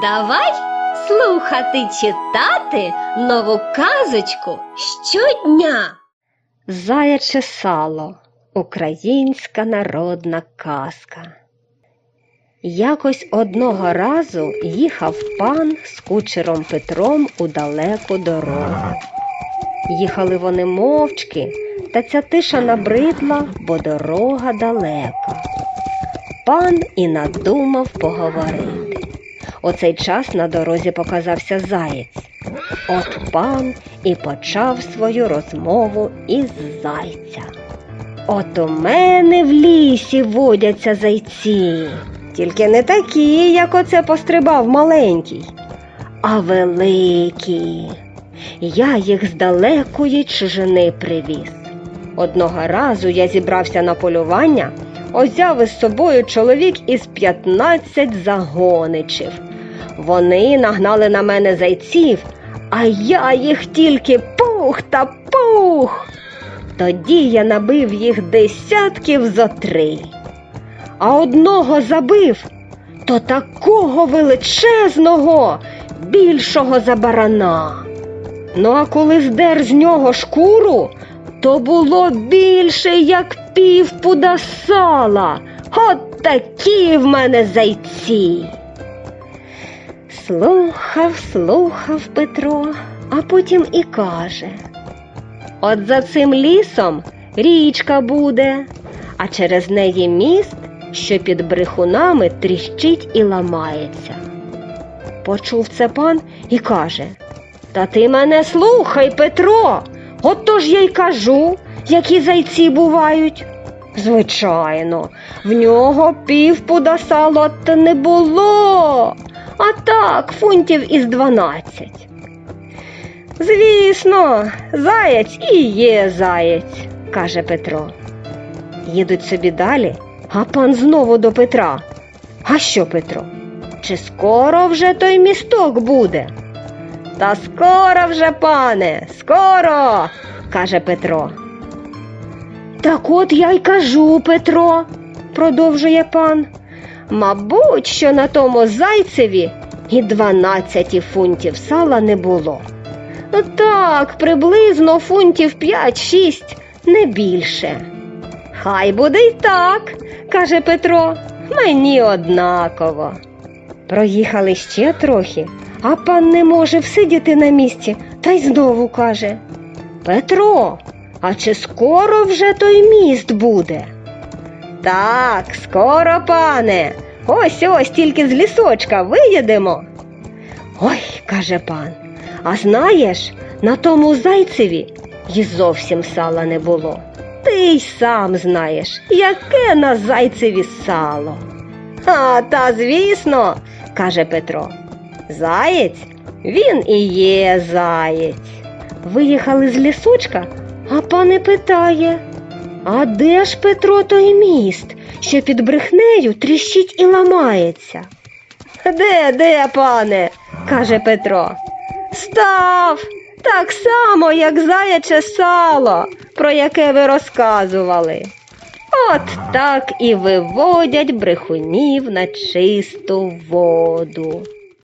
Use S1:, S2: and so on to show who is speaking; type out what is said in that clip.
S1: Давай слухати читати нову казочку щодня. Заяче сало українська народна казка. Якось одного разу їхав пан з кучером Петром у далеку дорогу. Їхали вони мовчки, та ця тиша набридла, бо дорога далека. Пан і надумав поговорити. У цей час на дорозі показався заєць. От пан і почав свою розмову із зайця. От у мене в лісі водяться зайці, тільки не такі, як оце пострибав маленький, а великі. Я їх з далекої чужини привіз. Одного разу я зібрався на полювання, узяв із собою чоловік із 15 загоничів. Вони нагнали на мене зайців, а я їх тільки пух та пух. Тоді я набив їх десятків зо три. А одного забив, то такого величезного, більшого за барана. Ну, а коли здер з нього шкуру, то було більше, як пів пуда сала. От такі в мене зайці. Слухав, слухав Петро, а потім і каже: От за цим лісом річка буде, а через неї міст, що під брехунами тріщить і ламається. Почув це пан і каже: Та ти мене слухай, Петро, от то ж я й кажу, які зайці бувають. Звичайно, в нього півпуда сала не було, а так фунтів із дванадцять. Звісно, заєць і є заєць, каже Петро. Їдуть собі далі, а пан знову до Петра. А що, Петро? Чи скоро вже той місток буде? Та скоро вже, пане, скоро, каже Петро. Так от я й кажу, Петро, продовжує пан. Мабуть, що на тому зайцеві і дванадцяти фунтів сала не було. Ну так, приблизно фунтів п'ять-шість, не більше. Хай буде й так, каже Петро, мені однаково. Проїхали ще трохи, а пан не може всидіти на місці та й знову каже Петро, а чи скоро вже той міст буде? Так, скоро, пане. Ось ось тільки з лісочка виїдемо. Ой, каже пан, а знаєш, на тому зайцеві й зовсім сала не було. Ти й сам знаєш, яке на зайцеві сало. А, та звісно, каже Петро. Заєць, він і є заєць. Виїхали з лісочка, а пан і питає. А де ж Петро той міст, що під брехнею тріщить і ламається? Де, де, пане? каже Петро. Став так само, як заяче сало, про яке ви розказували. От так і виводять брехунів на чисту воду.